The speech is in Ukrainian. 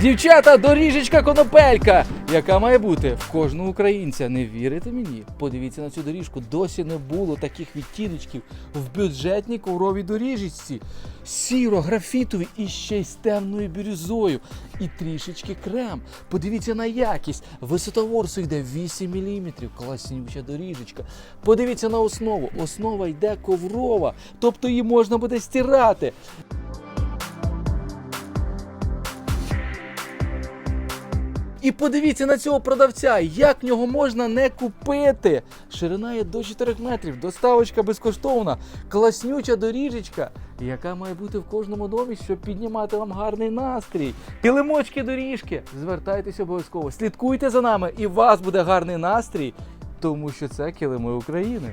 Дівчата, доріжечка конопелька, яка має бути в кожного українця. Не вірите мені? Подивіться на цю доріжку. Досі не було таких відтіночків в бюджетній ковровій доріжечці. Сіро, графітові і ще й з темною бірюзою. І трішечки крем. Подивіться на якість. Висота ворсу йде 8 мм. Класнюча доріжечка. Подивіться на основу. Основа йде коврова, тобто її можна буде стирати. І подивіться на цього продавця, як нього можна не купити. Ширина є до 4 метрів, доставочка безкоштовна, класнюча доріжечка, яка має бути в кожному домі, щоб піднімати вам гарний настрій. Килимочки доріжки. Звертайтеся обов'язково, слідкуйте за нами, і у вас буде гарний настрій, тому що це килими України.